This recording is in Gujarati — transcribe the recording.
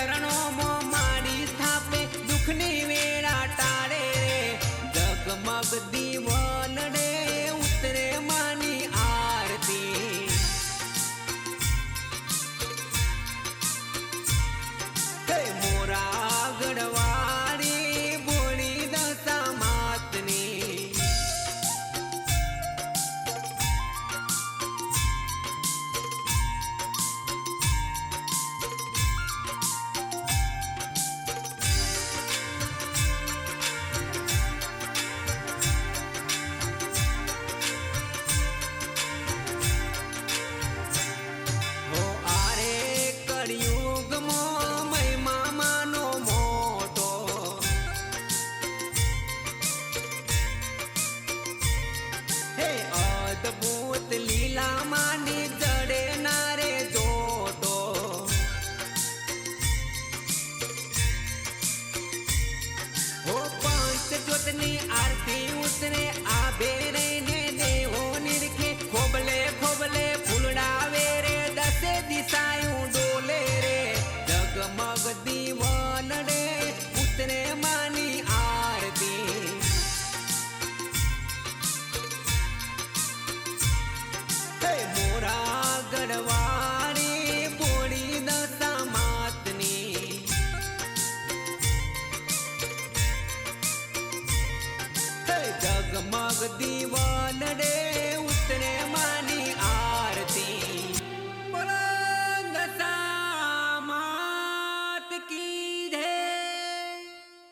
ચરણોમાં મારી સ્થાપે દુઃખની दीवा